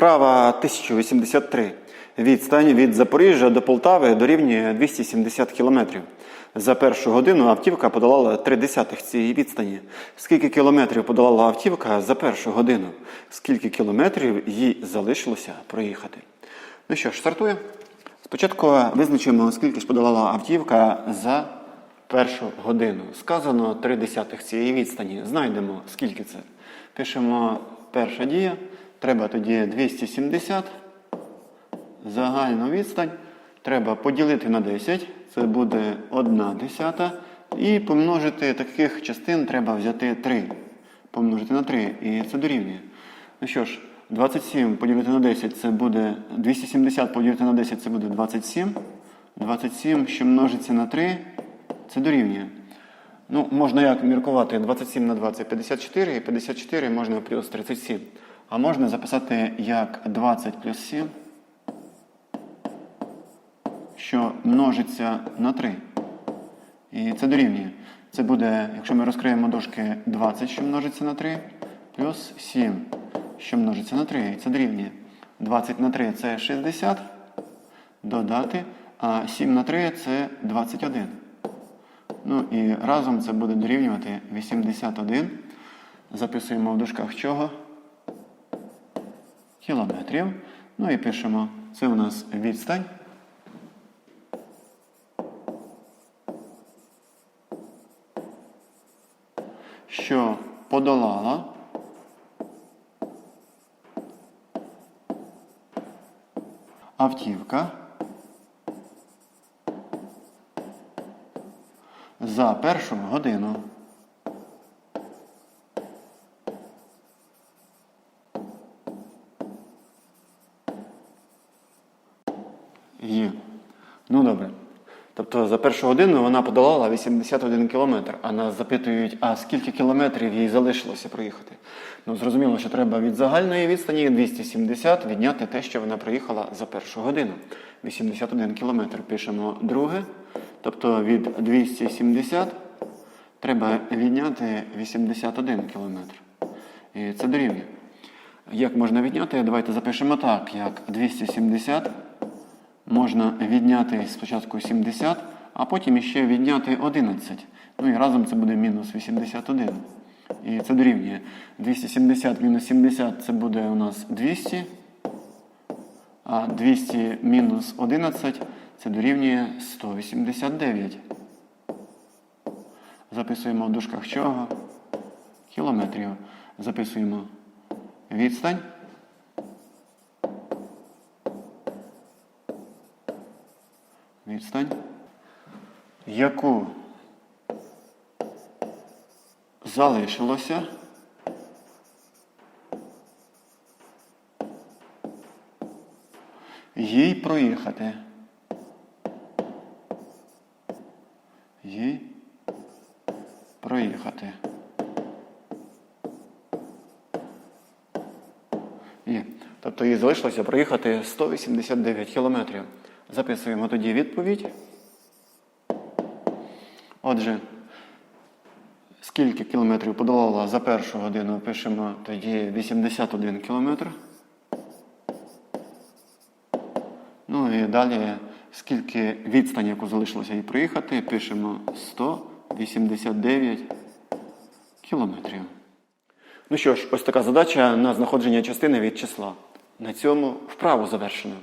Вправа 1083. Відстань від Запоріжжя до Полтави дорівнює 270 кілометрів. За першу годину автівка подолала 3 десятих цієї відстані. Скільки кілометрів подолала автівка за першу годину? Скільки кілометрів їй залишилося проїхати? Ну що ж, стартує. Спочатку визначимо, скільки ж подолала автівка за першу годину. Сказано 3 десятих цієї відстані. Знайдемо, скільки це. Пишемо перша дія. Треба тоді 270. Загальну відстань треба поділити на 10. Це буде 1 десята. І помножити таких частин треба взяти 3. Помножити на 3. І це дорівнює. Ну що ж, 27 поділити на 10 це буде 270 поділити на 10 це буде 27. 27, що множиться на 3, це дорівнює. Ну, можна як міркувати 27 на 2 це 54, і 54 можна плюс 37. А можна записати як 20 плюс 7, що множиться на 3. І це дорівнює. Це буде, якщо ми розкриємо дошки 20, що множиться на 3, плюс 7, що множиться на 3. І це дорівнює. 20 на 3 це 60. Додати. А 7 на 3 це 21. Ну і разом це буде дорівнювати 81. Записуємо в дужках чого? Кілометрів. Ну і пишемо, це у нас відстань. Що подолала автівка за першу годину. Є. Ну добре. Тобто за першу годину вона подолала 81 кілометр, а нас запитують, а скільки кілометрів їй залишилося проїхати. Ну, зрозуміло, що треба від загальної відстані 270 відняти те, що вона проїхала за першу годину. 81 кілометр пишемо друге. Тобто від 270 треба відняти 81 кілометр. І це дорівнює. Як можна відняти? Давайте запишемо так, як 270 можна відняти спочатку 70, а потім іще відняти 11. Ну і разом це буде мінус 81. І це дорівнює. 270 мінус 70 це буде у нас 200. А 200 мінус 11 це дорівнює 189. Записуємо в дужках чого? Кілометрів. Записуємо відстань. Відстань. Яку залишилося їй проїхати. Їй проїхати. Є. Тобто їй залишилося проїхати 189 кілометрів. Записуємо тоді відповідь. Отже, скільки кілометрів подолала за першу годину, пишемо тоді 81 кілометр. Ну і далі, скільки відстань, яку залишилося їй проїхати, пишемо 189 кілометрів. Ну що ж, ось така задача на знаходження частини від числа. На цьому вправу завершено.